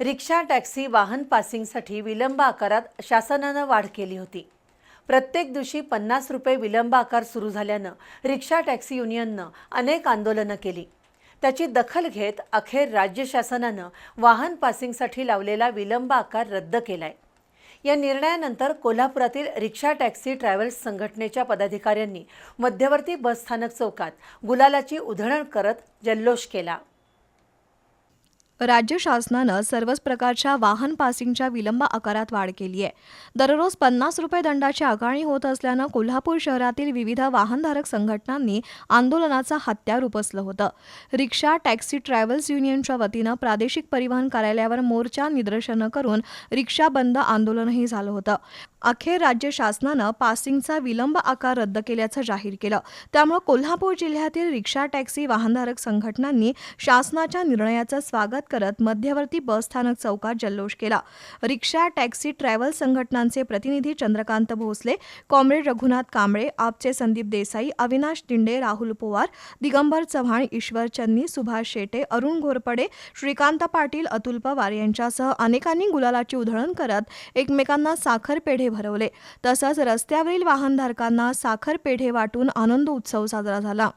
Rickshaw taxi वाहन पासिंगसाठी विलंब आकारात शासनानं वाढ केली होती. प्रत्येक दिवशी पन्नास रुपये विलंब आकार सुरू झाल्यानं रिक्षा टॅक्सी युनियननं अनेक आंदोलनं केली. त्याची दखल घेत अखेर राज्य शासनानं वाहन पासिंगसाठी लावलेला विलंब आकार रद्द केलाय. या निर्णयानंतर कोल्हापुरातील रिक्षा टॅक्सी ट्रॅव्हल्स संघटनेच्या पदाधिकाऱ्यांनी मध्यवर्ती बसस्थानक चौकात गुलालाची उधळण करत जल्लोष केला. राज्य शासनानं सर्वच प्रकारच्या वाहन पासिंगच्या विलंब आकारात वाढ केली आहे. दररोज पन्नास रुपये दंडाची आकारणी होत असल्यानं कोल्हापूर शहरातील विविध वाहनधारक संघटनांनी आंदोलनाचा हत्यार उपसलं होतं. रिक्षा टॅक्सी ट्रॅव्हल्स युनियनच्या वतीनं प्रादेशिक परिवहन कार्यालयावर मोर्चा निदर्शनं करून रिक्षा बंद आंदोलनही झालं होतं. अखेर राज्य शासनानं पासिंगचा विलंब आकार रद्द केल्याचं जाहीर केलं. त्यामुळे कोल्हापूर जिल्ह्यातील रिक्षा टॅक्सी वाहनधारक संघटनांनी शासनाच्या निर्णयाचं स्वागत करत मध्यवर्ती बसस्थानक चौकात जल्लोष केला. रिक्षा टॅक्सी ट्रॅव्हल संघटनांचे प्रतिनिधी चंद्रकांत भोसले कॉम्रेड रघुनाथ कांबळे आपचे संदीप देसाई अविनाश दिंडे राहुल पोवार दिगंबर चव्हाण ईश्वर चन्नी सुभाष शेटे अरुण घोरपडे श्रीकांत पाटील अतुल पवार यांच्यासह अनेकांनी गुलालाची उधळण करत एकमेकांना साखर पेढे भरवले. तसंच रस्त्यावरील वाहनधारकांना साखर पेढे वाटून आनंद उत्सव साजरा झाला.